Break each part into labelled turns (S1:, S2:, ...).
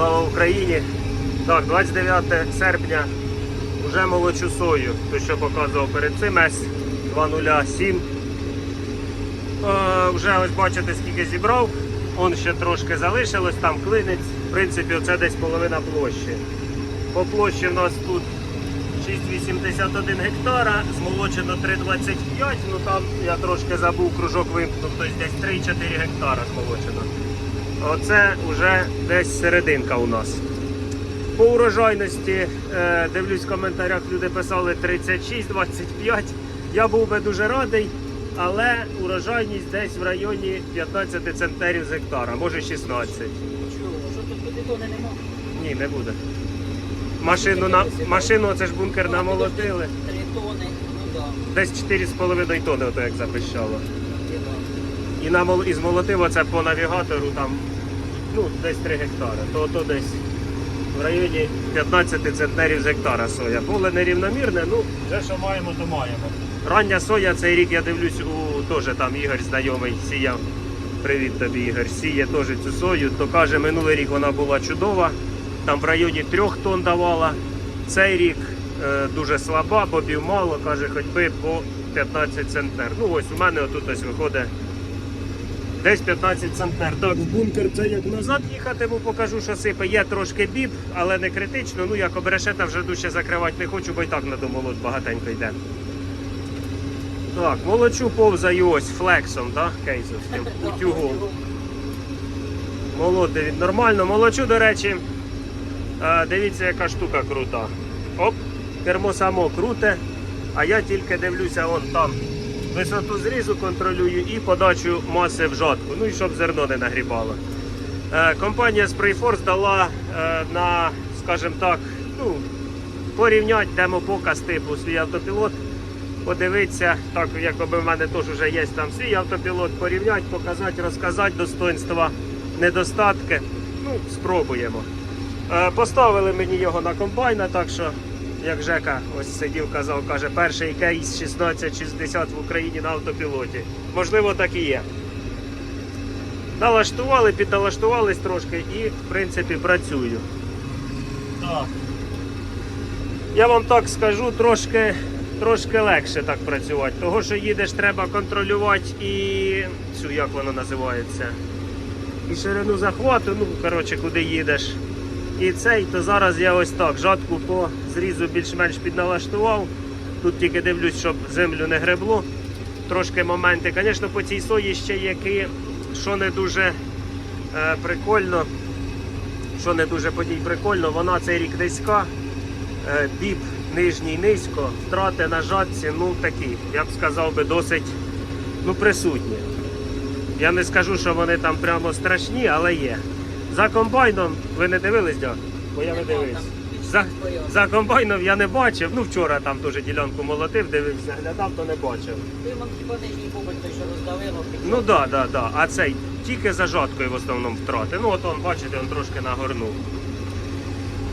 S1: Слава Україні! Так, 29 серпня вже молочу сою. Той, що показував перед цим С207. Е, вже ось бачите, скільки зібрав. Он ще трошки залишилось, там клинець. В принципі, оце десь половина площі. По площі в нас тут 6,81 гектара, змолочено 3,25, ну там я трошки забув, кружок вимкнув, тобто десь 3-4 гектара змолочено. Оце вже десь серединка у нас. По урожайності, е, дивлюсь в коментарях, люди писали 36-25. Я був би дуже радий, але урожайність десь в районі 15 центнерів з гектара, може 16.
S2: Чого? Що тут тони нема?
S1: Ні, не буде. Машину, на, машину це ж бункер намолотили.
S2: Три тони, ну да.
S1: Десь 4,5 тонни, ото як запищало.
S2: і.
S1: І намол, і змолотив оце по навігатору там ну, десь 3 гектари. То, то десь в районі 15 центнерів з гектара соя. Поле нерівномірне, ну вже що маємо, то маємо. Рання соя цей рік я дивлюсь, у теж там Ігор знайомий сіяв. Привіт тобі, Ігор. Сіє теж цю сою. То каже, минулий рік вона була чудова. Там в районі 3 тонн давала. Цей рік е, дуже слаба, бобів мало, каже, хоч би по 15 центнер. Ну ось у мене отут ось виходить десь 15 центнер. Так, в бункер це як назад їхати, бо покажу, що сипе. Є трошки біб, але не критично. Ну як обрешета вже дужче закривати не хочу, бо і так на домолот багатенько йде. Так, молочу повзаю ось флексом, так, кейсовським, утюгом. Молоти нормально. Молочу, до речі, е, дивіться, яка штука крута. Оп, кермо само круте, а я тільки дивлюся вон там. Висоту зрізу контролюю і подачу маси в жатку. Ну і щоб зерно не нагрібало. Е, Компанія Sprayforce дала е, на, скажімо так, ну, порівняти демопоказ типу свій автопілот. Подивитися, так якби в мене теж вже є там свій автопілот, порівняти, показати, розказати достоинства, недостатки. Ну, спробуємо. Е, Поставили мені його на комбайна, так що, як Жека ось сидів, казав, каже, перший кейс 1660 в Україні на автопілоті. Можливо, так і є. Налаштували, підналаштувались трошки і, в принципі, працюю. Так. Я вам так скажу, трошки, трошки легше так працювати. Того, що їдеш, треба контролювати і цю, як воно називається. І ширину захвату, ну, коротше, куди їдеш. І цей, то зараз я ось так жатку по зрізу більш-менш підналаштував. Тут тільки дивлюсь, щоб землю не гребло. Трошки моменти. Звісно, по цій сої ще які, що не дуже е, прикольно. Що не дуже по ній прикольно, вона цей рік низька. Е, біб нижній низько, втрати на жатці, ну такі, я б сказав би, досить ну, присутні. Я не скажу, що вони там прямо страшні, але є. За комбайном ви не дивились, дядь? Бо я не дивився. За, за комбайном я не бачив. Ну вчора там теж ділянку молотив, дивився, глядав, то не бачив.
S2: Ти мам хіба нижній бубель той, що роздавило.
S1: Ну так, да, да, да. А цей тільки за жаткою в основному втрати. Ну от он, бачите, він трошки нагорнув.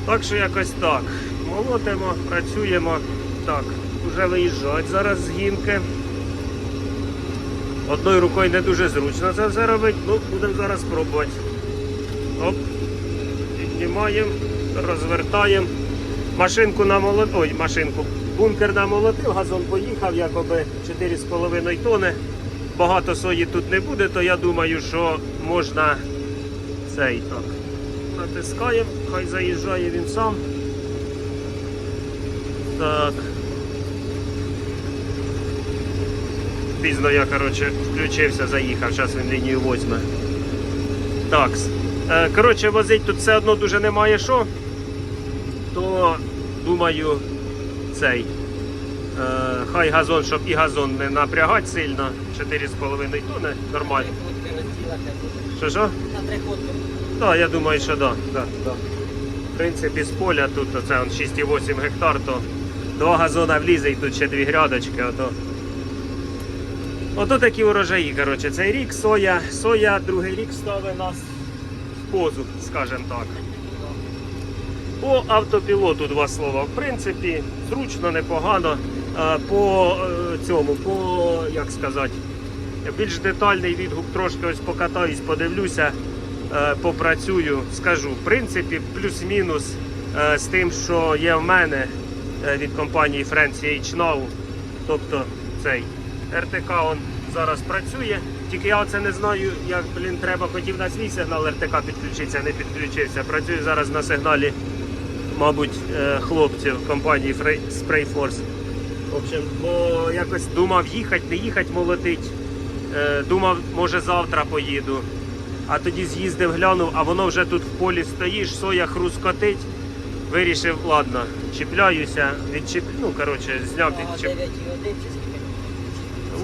S1: Так що якось так. Молотимо, працюємо. Так, вже виїжджають зараз з гінки. Одною рукою не дуже зручно це все робити. Ну, будемо зараз спробувати. Оп. Піднімаємо, розвертаємо. Машинку намолотив, ой, машинку, бункер намолотив, газон поїхав, якоби 4,5 тони. Багато сої тут не буде, то я думаю, що можна цей так. Натискаємо, хай заїжджає він сам. Так. Пізно я, коротше, включився, заїхав, зараз він лінію возьме. Так. Е, Коротше, возить тут все одно дуже немає що. То думаю, цей. Е, хай газон, щоб і газон не напрягати сильно. 4,5 тонни, нормально. Що що?
S2: На три.
S1: Так, я думаю, що да, да, да. В принципі, з поля тут оце 6,8 гектар, то два газона влізе і тут ще дві грядочки. Ото, ото такі урожаї. Коротше, цей рік соя, соя другий рік ставить нас позу, скажімо так. По автопілоту два слова. В принципі, зручно, непогано. Е, По е, цьому, по як сказати, більш детальний відгук трошки ось покатаюсь, подивлюся. е, попрацюю, скажу. В принципі, плюс-мінус з тим, що є в мене від компанії Friends H Now. Тобто цей РТК он зараз працює. Тільки я оце не знаю, як блін, треба хотів на свій сигнал РТК підключитися, не підключився. Працюю зараз на сигналі, мабуть, е, хлопців компанії Фрей- Sprayforce. В общем, бо якось думав їхати, не їхати молотить. Е, Думав, може завтра поїду. А тоді з'їздив, глянув, а воно вже тут в полі стоїш, соя хрускотить. Вирішив, ладно, чіпляюся, відчіп... ну коротше, зняв відчіп...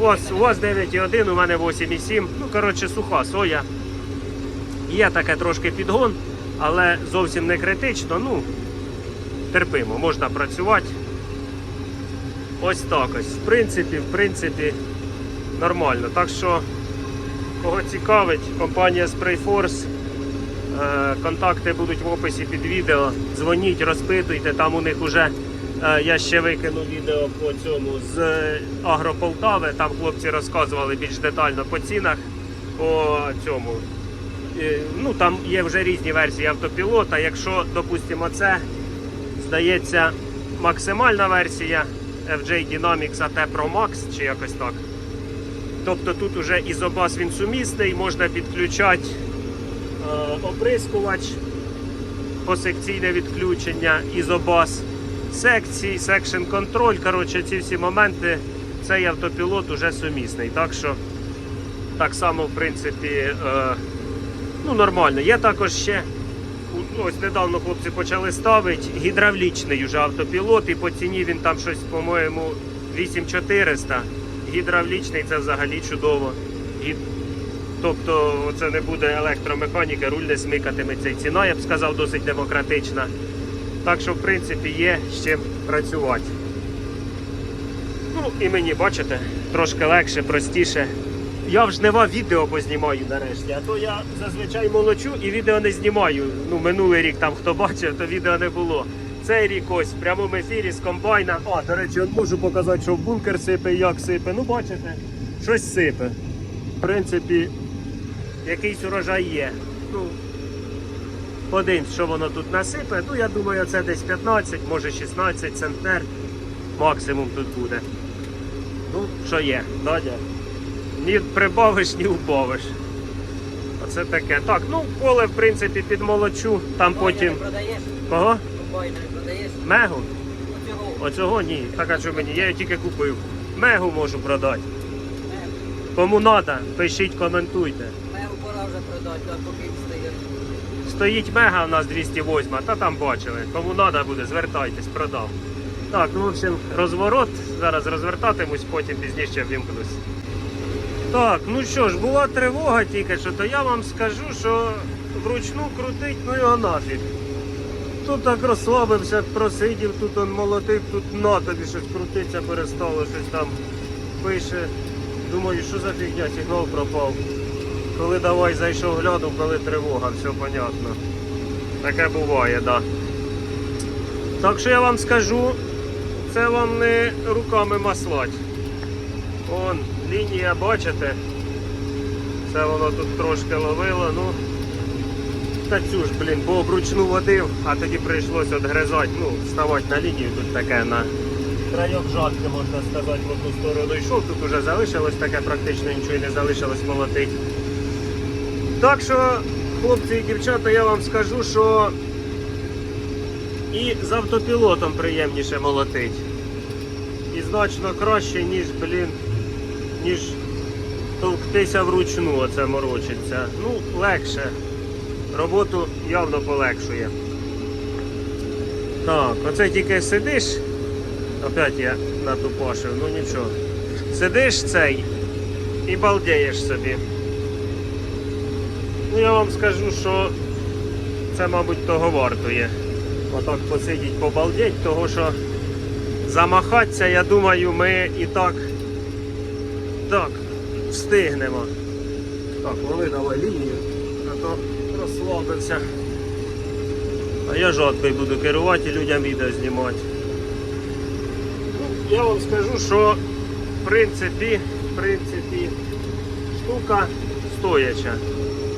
S2: 9,1 чи скільки?
S1: У вас, у вас 9,1, у мене 8,7. Ну, коротше, суха соя. Є таке трошки підгон, але зовсім не критично. Ну, терпимо, можна працювати. Ось так ось. В принципі, в принципі, нормально. Так що, кого цікавить, компанія Sprayforce. е, Контакти будуть в описі під відео. Дзвоніть, розпитуйте. Там у них уже я ще викину відео по цьому з е, Агрополтави. Там хлопці розказували більш детально по цінах. По цьому. Е, Ну там є вже різні версії автопілота. Якщо, допустимо, це здається максимальна версія FJ Dynamics AT Pro Max чи якось так. Тобто тут уже ізобас він сумісний, можна підключати е, оприскувач, посекційне відключення, ізобас секцій, секшн контроль. Коротше, ці всі моменти, цей автопілот уже сумісний. Так що так само, в принципі, е, ну, нормально. Є також ще. Ось недавно хлопці почали ставити гідравлічний уже автопілот, і по ціні він там щось, по-моєму, 8400. Гідравлічний це взагалі чудово. Гі- Тобто це не буде електромеханіки, руль не смикатиметься. І ціна, я б сказав, досить демократична. Так що, в принципі, є з чим працювати. Ну і мені, бачите, трошки легше, простіше. Я в жнива відео познімаю нарешті, а то я зазвичай молочу і відео не знімаю. Ну, минулий рік там хто бачив, то відео не було. Цей рік ось в прямому ефірі з комбайна. А, до речі, от можу показати, що в бункер сипе, як сипе. Ну, бачите, щось сипе. В принципі, якийсь урожай є. Ну, подивимось, що воно тут насипе. Ну, я думаю, це десь 15, може 16 центнер. Максимум тут буде. Ну, що є, Надя? Ні прибавиш, ні убавиш. Оце таке. Так, ну поле, в принципі, підмолочу, там потім.
S2: Комбайнери продаєш?
S1: Кого?
S2: Продаєш?
S1: Мегу?
S2: Оцього.
S1: Оцього ні. Так а що мені? Я її тільки купив. Мегу можу продати.
S2: Мегу.
S1: Кому треба, пишіть, коментуйте.
S2: Мегу пора вже продати, а поки стоїть.
S1: Мега у нас 208, та там бачили. Кому треба буде, звертайтесь, продав. Так, ну в общем, розворот. Зараз розвертатимусь, потім пізніше вімкнусь. Так, ну що ж, була тривога тільки що, то я вам скажу, що вручну крутить, ну його нафіг. Тут так розслабився, просидів, тут он молотив, тут на тобі щось крутиться, перестало, щось там пише. Думаю, що за фігня, сигнал пропав. Коли давай зайшов глянув, коли тривога, все понятно. Таке буває, так. Да. Так що я вам скажу, це вам не руками маслать. Вон, лінія, бачите? Це воно тут трошки ловило, ну. Та цю ж, блін, бо вручну водив, а тоді прийшлося відгризати, ну, вставати на лінію тут таке на крайок жатки, можна сказати, в одну сторону йшов. Тут уже залишилось таке, практично нічого і не залишилось молотить. Так що, хлопці і дівчата, я вам скажу, що і з автопілотом приємніше молотить. І значно краще, ніж, блін, ніж товктися вручну, оце морочиться. Ну, легше. Роботу явно полегшує. Так, оце тільки сидиш. Опять я натупашив, ну нічого. Сидиш цей і балдієш собі. Ну я вам скажу, що це, мабуть, того вартує. Отак посидіть, побалдеть, того що замахатися, я думаю, ми і так так встигнемо. Так, лови давай лінію, а то розслабився. А я жодкою буду керувати і людям відео знімати. Ну, я вам скажу, що в принципі, в принципі, штука стояча.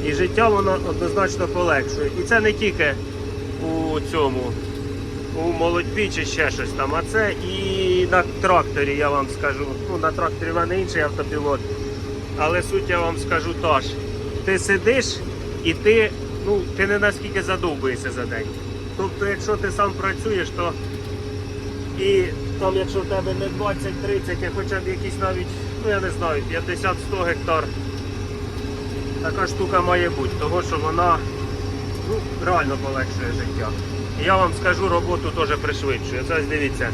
S1: І життя воно однозначно полегшує. І це не тільки у цьому, у молодьбі чи ще щось там, а це і на тракторі, я вам скажу. Ну, на тракторі в мене інший автопілот. Але суть я вам скажу та ж. Ти сидиш і ти, ну, ти не наскільки задовбуєшся за день. Тобто, якщо ти сам працюєш, то і там, якщо в тебе не 20-30, а хоча б якісь навіть, ну я не знаю, 50-100 гектар, така штука має бути, того що вона ну, реально полегшує життя. І я вам скажу, роботу теж пришвидшує. Ось дивіться,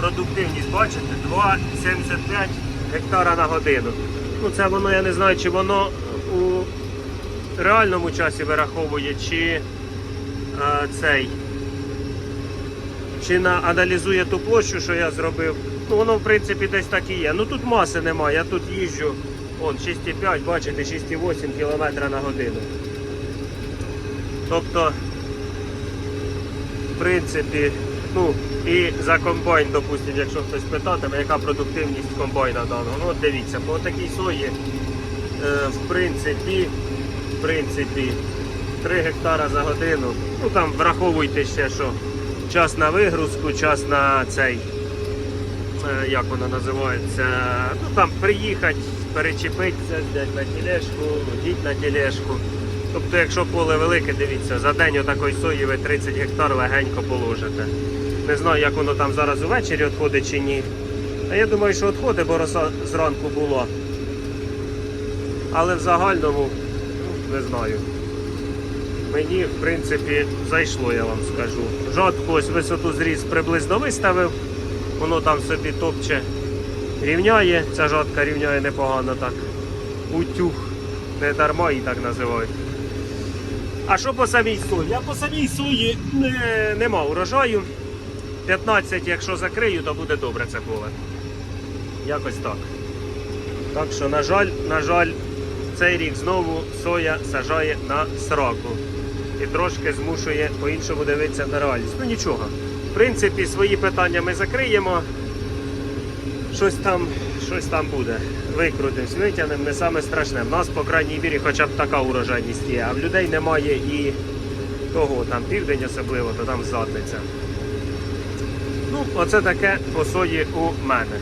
S1: продуктивність, бачите, 2,75 гектара на годину. Ну це воно, я не знаю, чи воно у реальному часі вираховує, чи е, цей чи на, аналізує ту площу, що я зробив. Ну воно в принципі десь так і є. Ну тут маси немає, я тут їжджу. Он 6,5, бачите, 6,8 км на годину. Тобто, в принципі, ну і за комбайн, допустимо, якщо хтось питатиме, яка продуктивність комбайна даного. Ну от дивіться, по такій сої, е, в принципі, в принципі, 3 гектара за годину. Ну там враховуйте ще, що час на вигрузку, час на цей, як воно називається, ну там приїхати, перечепитися, взяти на тележку, діть на тележку. Тобто, якщо поле велике, дивіться, за день отакої сої ви 30 гектар легенько положите. Не знаю, як воно там зараз увечері відходить чи ні. А я думаю, що відходить, бо роса зранку було. Але в загальному, ну, не знаю. Мені, в принципі, зайшло, я вам скажу. Жатку ось висоту зріз приблизно виставив. Воно там собі топче рівняє. Ця жатка рівняє непогано так. Утюг. Не дарма її так називають. А що по самій сої? Я по самій сої не, нема урожаю. 15, якщо закрию, то буде добре це поле. Якось так. Так що, на жаль, на жаль, цей рік знову соя сажає на сраку. І трошки змушує по-іншому дивитися на реальність. Ну нічого. Принципі, свої питання ми закриємо. Щось там, щось там буде. Викрутимось, витягнемо, не саме страшне. В нас, по крайній мірі, хоча б така урожайність є, а в людей немає і того, там південь особливо, то там задниця. Ну, оце таке по сої у мене.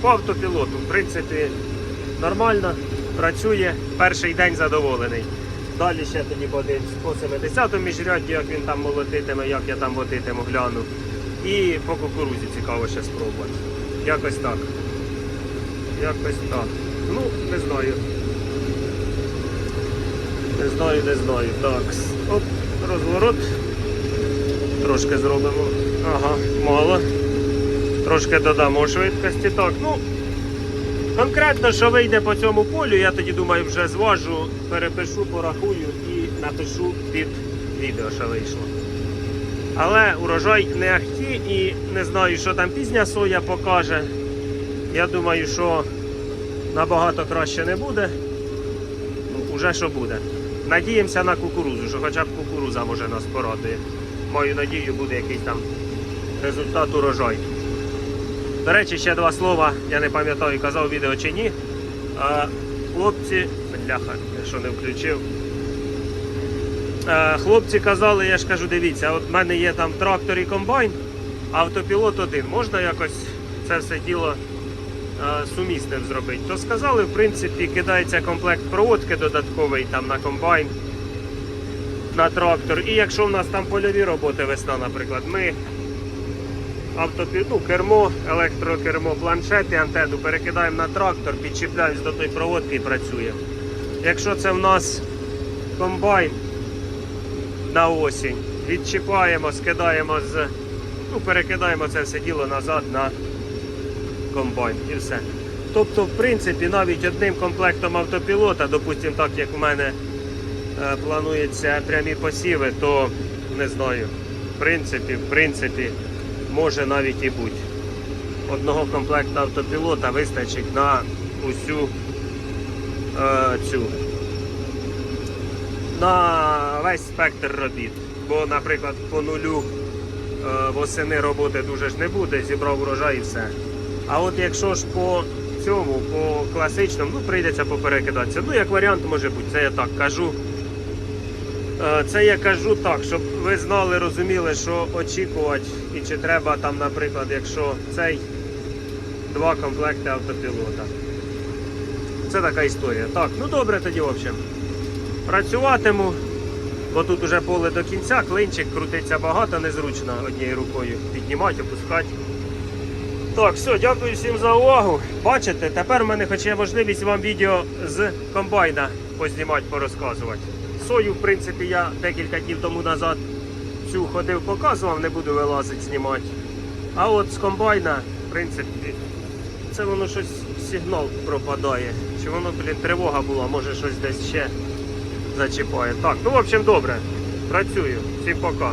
S1: По автопілоту, в принципі, нормально, працює, перший день задоволений. Далі ще тоді подивимось по 70-му міжрядді, як він там молотитиме, як я там водитиму, гляну. І по кукурузі цікаво ще спробувати. Якось так. Якось так. Ну, не знаю. Не знаю, не знаю. Так. Оп, розворот. Трошки зробимо. Ага, мало. Трошки додамо швидкості. Так, ну. Конкретно, що вийде по цьому полю, я тоді думаю, вже зважу, перепишу, порахую і напишу під відео, що вийшло. Але урожай не ахті і не знаю, що там пізня соя покаже. Я думаю, що набагато краще не буде. Ну, уже що буде. Надіємося на кукурузу, що хоча б кукуруза може нас порадує. Маю надію, буде якийсь там результат урожай. До речі, ще два слова, я не пам'ятаю, казав відео чи ні. А, хлопці, бляха, я що не включив. А, хлопці казали, я ж кажу, дивіться, от в мене є там трактор і комбайн, автопілот один. Можна якось це все діло сумісним зробити? То сказали, в принципі, кидається комплект проводки додатковий там на комбайн, на трактор. І якщо в нас там польові роботи весна, наприклад, ми автопі... ну, кермо, електрокермо, планшет і антенну перекидаємо на трактор, підчіпляємось до тої проводки і працює. Якщо це в нас комбайн на осінь, відчіпаємо, скидаємо з. Ну, перекидаємо це все діло назад на комбайн і все. Тобто, в принципі, навіть одним комплектом автопілота, допустимо, так як у мене е, планується прямі посіви, то не знаю. В принципі, в принципі, може навіть і бути. Одного комплекта автопілота вистачить на усю е, цю на весь спектр робіт. Бо, наприклад, по нулю е, восени роботи дуже ж не буде, зібрав урожай і все. А от якщо ж по цьому, по класичному, ну прийдеться поперекидатися. Ну, як варіант може бути, це я так кажу. Е, Це я кажу так, щоб ви знали, розуміли, що очікувати, і чи треба там, наприклад, якщо цей два комплекти автопілота. Це така історія. Так, ну добре тоді, в общем. Працюватиму, бо тут уже поле до кінця, клинчик крутиться багато, незручно однією рукою піднімати, опускати. Так, все, дякую всім за увагу. Бачите, тепер в мене хоч є можливість вам відео з комбайна познімати, порозказувати. Сою, в принципі, я декілька днів тому назад цю ходив, показував, не буду вилазити, знімати. А от з комбайна, в принципі, це воно щось сигнал пропадає. Чи воно, блін, тривога була, може щось десь ще зачіпає. Так, ну в общем, добре. Працюю. Всім пока.